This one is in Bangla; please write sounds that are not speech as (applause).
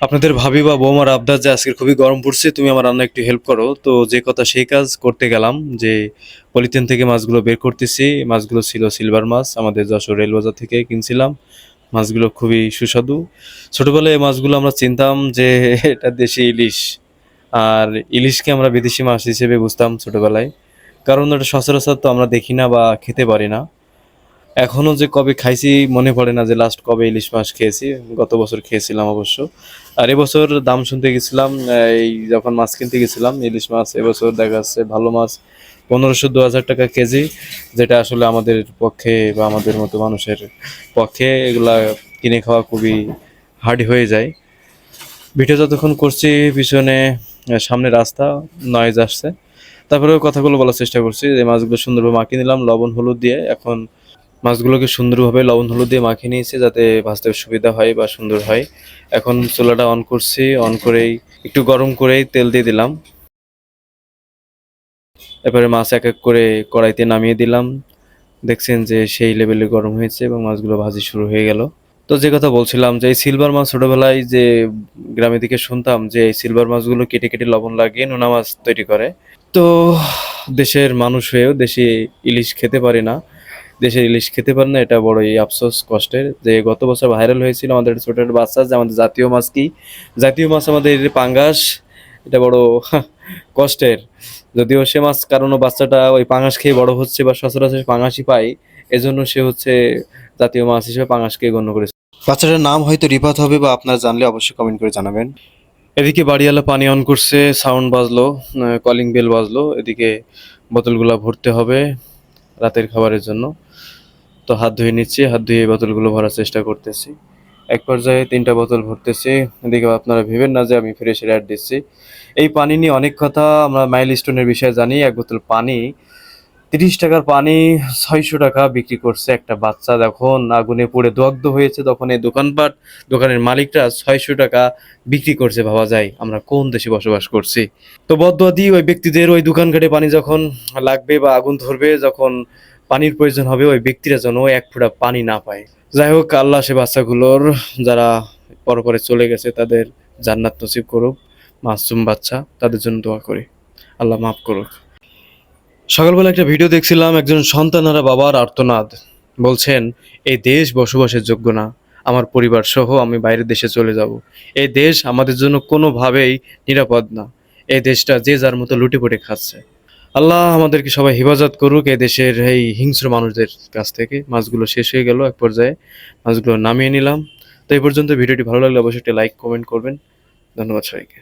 আপনাদের ভাবি বা বৌমার আবদার যে আজকে খুবই গরম পড়ছে, তুমি আমার রান্না একটু হেল্প করো। তো যে কথা সেই কাজ করতে গেলাম, যে পলিথিন থেকে মাছগুলো বের করতেছি। মাছগুলো ছিল সিলভার মাছ, আমাদের যশোর রেলবাজার থেকে কিনছিলাম। মাছগুলো খুবই সুস্বাদু। ছোটোবেলায় এই মাছগুলো আমরা চিনতাম যে (laughs) এটা দেশি ইলিশ। আর ইলিশকে আমরা বিদেশি মাছ হিসেবে বুঝতাম ছোটোবেলায়। কারণ ওটা সচরাচর তো আমরা দেখি না বা খেতে পারি না। এখনও যে কবে খাইছি, মনে পড়ে না যে লাস্ট কবে ইলিশ মাছ খেয়েছি। গত বছর খেয়েছিলাম অবশ্য। আর এবছর দাম শুনতে গেছিলাম এই যখন মাছ কিনতে গেছিলাম, ইলিশ মাছ, এবছর দেখা যাচ্ছে ভালো মাছ, পনেরোশো দু হাজার টাকা কেজি, যেটা আসলে আমাদের পক্ষে বা আমাদের মতো মানুষের পক্ষে এগুলা কিনে খাওয়া খুবই হার্ড হয়ে যায়। ভিডিও যতক্ষণ করছি, পিছনে সামনে রাস্তা নয়েজ আসছে। তারপরেও কথাগুলো বলার চেষ্টা করছি যে মাছগুলো সুন্দরভাবে মাখিয়ে নিলাম, লবণ, হলুদ দিয়ে। এখন মাছগুলোকে সুন্দরভাবে লবণ হলুদ দিয়ে মাখিয়ে নিয়েছি যাতে ভাজতে সুবিধা হয় বা সুন্দর হয়। এখন চুলাটা অন করছি, অন করেই একটু গরম করেই তেল দিয়ে দিলাম। এরপরে মাছ এক এক করে কড়াইতে নামিয়ে দিলাম। দেখছেন যে সেই লেভেলে গরম হয়েছে এবং মাছগুলো ভাজি শুরু হয়ে গেল। তো যে কথা বলছিলাম যে এই সিলভার মাছ ছোটবেলায় যে গ্রামের দিকে শুনতাম যে এই সিলভার মাছগুলো কেটে কেটে লবণ লাগিয়ে নোনা মাছ তৈরি করে। তো দেশের মানুষ হয়েও দেশে ইলিশ খেতে পারি না। দেশের ইলিশ খেতে পারে না এটা বড়ই আফসোস কষ্টের। যে গত বছর ভাইরাল হয়েছিল আমাদের ছোট ছোট বাচ্চা যে আমাদের জাতীয় মাছ কি? জাতীয় মাছ আমাদের পাঙ্গাস এটা বড় কষ্টের। যদিও সে মাছ কারণ বাচ্চাটা ওই পাঙাশ খেয়ে বড় হচ্ছে বা সচরাচর পাঙাশই পায় এজন্য সে হচ্ছে জাতীয় মাছ হিসেবে পাঙাশকে গণ্য করেছে। বাচ্চাটার নাম হয়তো রিপাত হবে বা আপনারা জানলে অবশ্যই কমেন্ট করে জানাবেন। এদিকে বাড়িওয়ালা পানি অন করছে সাউন্ড বাজলো কলিং বেল বাজলো এদিকে বোতলগুলো ভরতে হবে। রাতের খাবারের জন্য। তো হাত ধুয়ে নিচ্ছি, হাত ধুয়ে বোতলগুলো ভরার চেষ্টা করতেছি। এক পর্যায়ে তিনটা বোতল ভরতেছি। এদিকে আপনারা ভেবেন না যে আমি ফ্রেশের অ্যাড দিচ্ছি। এই পানি নিয়ে অনেক কথা আমরা মাইল স্টোনের বিষয়ে জানি। এক বোতল পানি তিরিশ টাকার পানি ছয়শো টাকা বিক্রি করছে একটা বাচ্চা। যখন আগুনে পড়ে দগ্ধ হয়েছে তখন এই দোকানপাট। দোকানের মালিকরা ছয়শো টাকা বিক্রি করছে, ভাবা যায় আমরা কোন দেশে বসবাস করছি। তো বদুয়া দিই ওই ব্যক্তিদের ওই দোকানঘাটে পানি যখন লাগবে বা আগুন ধরবে, যখন পানির প্রয়োজন হবে, ওই ব্যক্তিরা যেন এক ফোঁটা পানি না পায়। যাই হোক, আল্লাহ সে বাচ্চাগুলোর যারা পরপরে চলে গেছে, তাদের জান্নাত নসিব করুক। মাসুম বাচ্চা, তাদের জন্য দোয়া করি। আল্লাহ মাফ করুক। সকালবেলা একটা ভিডিও দেখছিলাম, একজন সন্তানহারা বাবার আর্তনাদ। বলছেন, এই দেশ বসবাসের যোগ্য না। আমার পরিবার সহ আমি বাইরের দেশে চলে যাব। এই দেশ আমাদের জন্য কোনোভাবেই নিরাপদ না। এই দেশটা যে যার মতো লুটেপুটে খাচ্ছে। আল্লাহ আমাদেরকে সবাই হেফাজত করুক এই দেশের এই হিংস্র মানুষদের কাছ থেকে। মাছগুলো শেষ হয়ে গেল এক পর্যায়ে। মাছগুলো নামিয়ে নিলাম। তো এই পর্যন্ত ভিডিওটি ভালো লাগলে অবশ্যই একটা লাইক, কমেন্ট করবেন। ধন্যবাদ সবাইকে।